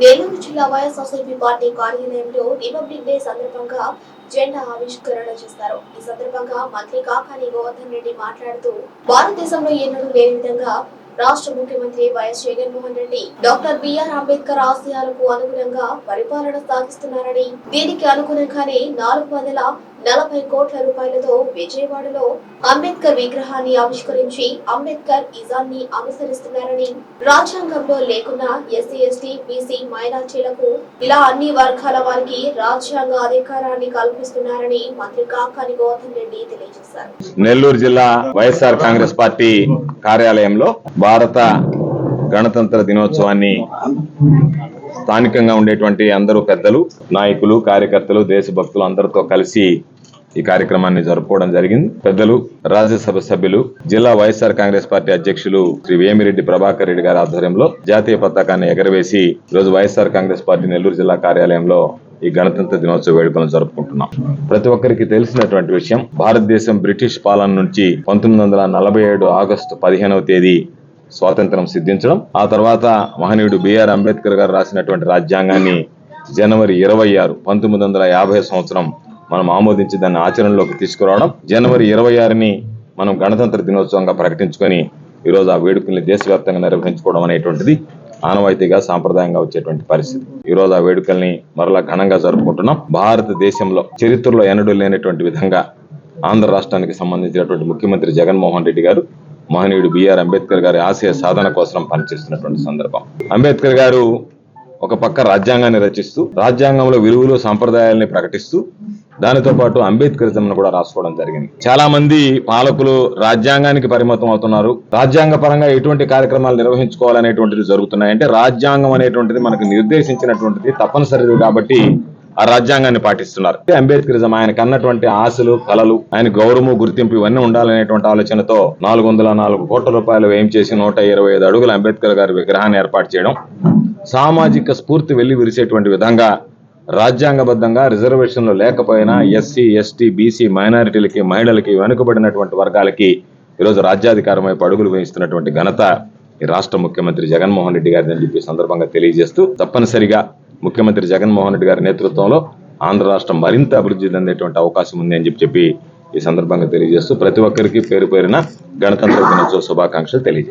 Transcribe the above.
నెల్లూరు జిల్లా YSRCP party కార్యాలయంలో Republic Day సందర్భంగా జెండా ఆవిష్కరణ చేస్తారు. ఈ సందర్భంగా మంత్రి కాకాని గోవర్ధన్ రెడ్డి మాట్లాడుతూ భారతదేశంలో ఎన్నడూ లేని విధంగా రాష్ట్ర ముఖ్యమంత్రి YS Jaganmohan Reddy doctor BR Ambedkar ఆశయాలకు అనుగుణంగా పరిపాలన సాగిస్తున్నారని దీనికి అనుగుణంగానే నాలుగు వందల నలభై కోట్ల రూపాయలతో విజయవాడలో అంబేద్కర్ విగ్రహాన్ని ఆవిష్కరించి అంబేద్కర్ ఇజాన్ని అనుసరిస్తున్నారని రాజ్యాంగంలో లేకున్నా ఎస్సీ ఎస్టీ బీసీ మైనార్టీలకు ఇలా అన్ని వర్గాల వారికి రాజ్యాంగ అధికారాన్ని కల్పిస్తున్నారని మంత్రి కాకాని గౌతమ్ రెడ్డి తెలియజేశారు. నెల్లూరు జిల్లా వైఎస్ఆర్ కాంగ్రెస్ పార్టీ కార్యాలయంలో భారత గణతంత్ర దినోత్సవాన్ని స్థానికంగా ఉండేటువంటి అందరూ పెద్దలు నాయకులు కార్యకర్తలు దేశభక్తులు అందరితో కలిసి ఈ కార్యక్రమాన్ని జరుపుకోవడం జరిగింది. పెద్దలు రాజ్యసభ సభ్యులు జిల్లా వైఎస్ఆర్ కాంగ్రెస్ పార్టీ అధ్యక్షులు శ్రీ వేమిరెడ్డి ప్రభాకర్ రెడ్డి గారి ఆధ్వర్యంలో జాతీయ పతాకాన్ని ఎగరవేసి ఈరోజు వైఎస్ఆర్ కాంగ్రెస్ పార్టీ నెల్లూరు జిల్లా కార్యాలయంలో ఈ గణతంత్ర దినోత్సవ వేడుకలను జరుపుకుంటున్నాం. ప్రతి ఒక్కరికి తెలిసినటువంటి విషయం భారతదేశం బ్రిటిష్ పాలన నుంచి పంతొమ్మిది వందల నలభై ఏడు ఆగస్టు పదిహేనవ తేదీ స్వాతంత్రం సిద్ధించడం ఆ తర్వాత మహనీయుడు బిఆర్ అంబేద్కర్ గారు రాసినటువంటి రాజ్యాంగాన్ని జనవరి ఇరవై ఆరు పంతొమ్మిది వందల యాభై సంవత్సరం మనం ఆమోదించి దాన్ని ఆచరణలోకి తీసుకురావడం జనవరి ఇరవై ఆరుని మనం గణతంత్ర దినోత్సవంగా ప్రకటించుకొని ఈరోజు ఆ వేడుకల్ని దేశవ్యాప్తంగా నిర్వహించుకోవడం అనేటువంటిది ఆనవాయితీగా సాంప్రదాయంగా వచ్చేటువంటి పరిస్థితి. ఈ రోజు ఆ వేడుకల్ని మరలా ఘనంగా జరుపుకుంటున్నాం. భారతదేశంలో చరిత్రలో ఎన్నడూ లేనటువంటి విధంగా ఆంధ్ర రాష్ట్రానికి సంబంధించినటువంటి ముఖ్యమంత్రి జగన్మోహన్ రెడ్డి గారు మహనీయుడు బిఆర్ అంబేద్కర్ గారి ఆశయ సాధన కోసం పనిచేస్తున్నటువంటి సందర్భం. అంబేద్కర్ గారు ఒక పక్క రాజ్యాంగాన్ని రచిస్తూ రాజ్యాంగంలో విలువలు సాంప్రదాయాల్ని ప్రకటిస్తూ దానితో పాటు అంబేద్కరిజం కూడా రాసుకోవడం జరిగింది. చాలా మంది పాలకులు రాజ్యాంగానికి పరిమితం అవుతున్నారు. రాజ్యాంగ పరంగా ఎటువంటి కార్యక్రమాలు నిర్వహించుకోవాలనేటువంటిది జరుగుతున్నాయి. అంటే రాజ్యాంగం అనేటువంటిది మనకు నిర్దేశించినటువంటిది తప్పనిసరిది కాబట్టి ఆ రాజ్యాంగాన్ని పాటిస్తున్నారు. అంబేద్కరిజం ఆయనకు అన్నటువంటి ఆశలు కలలు ఆయన గౌరవము గుర్తింపు ఇవన్నీ ఉండాలనేటువంటి ఆలోచనతో నాలుగు వందల నాలుగు కోట్ల రూపాయలు వ్యయం చేసి నూట ఇరవై ఐదు అడుగుల అంబేద్కర్ గారి విగ్రహాన్ని ఏర్పాటు చేయడం సామాజిక స్ఫూర్తి వెళ్ళి విరిసేటువంటి విధంగా రాజ్యాంగబద్ధంగా రిజర్వేషన్లు లేకపోయినా ఎస్సీ ఎస్టీ బీసీ మైనారిటీలకి మహిళలకి వెనుకబడినటువంటి వర్గాలకి ఈరోజు రాజ్యాధికారం వైపు అడుగులు వేయిస్తున్నటువంటి ఘనత ఈ రాష్ట్ర ముఖ్యమంత్రి జగన్మోహన్ రెడ్డి గారిని అని చెప్పి సందర్భంగా తెలియజేస్తూ తప్పనిసరిగా ముఖ్యమంత్రి జగన్మోహన్ రెడ్డి గారి నేతృత్వంలో ఆంధ్ర రాష్ట్రం మరింత అభివృద్ధి చెందేటువంటి అవకాశం ఉంది అని చెప్పి చెప్పి ఈ సందర్భంగా తెలియజేస్తూ ప్రతి ఒక్కరికి పేరు పేరున గణతంత్ర దినోత్సవ శుభాకాంక్షలు తెలియజేస్తారు